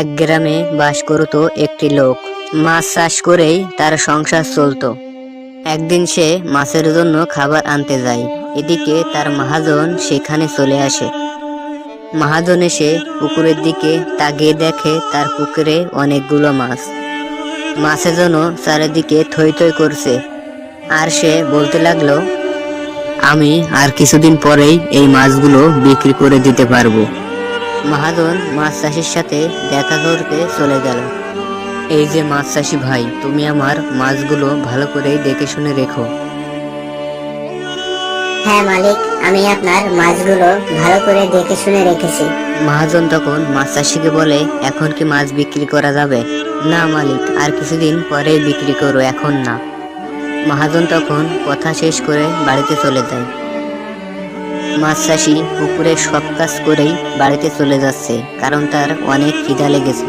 এক গ্রামে বাস করত একটি লোক। মাছ চাষ করেই তার সংসার চলতো। একদিন সে মাছের জন্য খাবার আনতে যায়। এদিকে তার মহাজন সেখানে চলে আসে। মহাজন এসে পুকুরের দিকে তাকিয়ে দেখে তার পুকুরে অনেকগুলো মাছ। মাছের জন্য চারিদিকে থই থই করছে। আর সে বলতে লাগল, আমি আর কিছুদিন পরেই এই মাছগুলো বিক্রি করে দিতে পারব। মহাজন মাছ চাষির সাথে দেখা করতে চলে গেল। এই যে মাছ চাষি ভাই তুমি আমার মাছগুলো ভালো করে দেখে শুনে রেখো। হ্যাঁ মালিক আমি আপনার মাছগুলো ভালো করে দেখে শুনে রেখেছি। মহাজন তখন মাছ চাষিকে বলে এখন কি মাছ বিক্রি করা যাবে? না মালিক আর কিছুদিন পরে বিক্রি করো এখন না। মহাজন তখন কথা শেষ করে বাড়িতে চলে যায়। মাছ চাষি পুকুরের সব কাজ করেই বাড়িতে চলে যাচ্ছে, কারণ তার অনেক খিদা লেগেছে।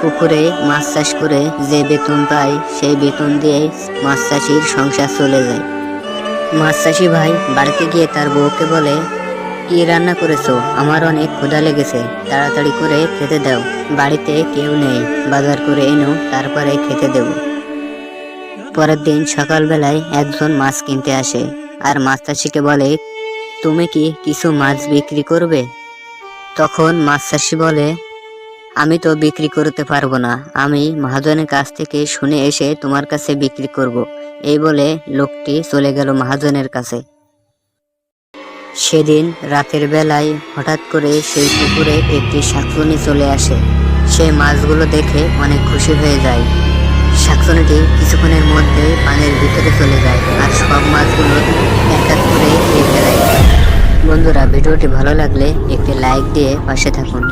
পুকুরে মাছ চাষ করে যে বেতন পায়, সেই বেতন দিয়ে মাছ চাষির সংসার চলে যায়। মাছ চাষি ভাই বাড়িতে গিয়ে তার বউকে বলে, কি রান্না করেছ? আমার অনেক ক্ষুধা লেগেছে, তাড়াতাড়ি করে খেতে দাও। বাড়িতে কেউ নেই, বাজার করে এনো, তারপরে খেতে দেব। পরের দিন সকালবেলায় একজন মাছ কিনতে আসে, আর মাছ চাষিকে বলে তুমি কি কিছু মাছ বিক্রি করবে? তখন মাছ চাষি বলে, আমি তো বিক্রি করতে পারব না। আমি মহাজনের কাছ থেকে শুনে এসে তোমার কাছে বিক্রি করব। এই বলে লোকটি চলে গেল মহাজনের কাছে। সেদিন রাতের বেলায় হঠাৎ করে সেই পুকুরে একটি শাকচুনি চলে আসে। সে মাছগুলো দেখে অনেক খুশি হয়ে যায়। শাকচুনিটি কিছুক্ষণের মধ্যে পানির ভিতরে চলে যায় আর সব মাছগুলো বন্ধুরা ভিডিওটি ভালো লাগলে একটি লাইক দিয়ে পাশে থাকুন।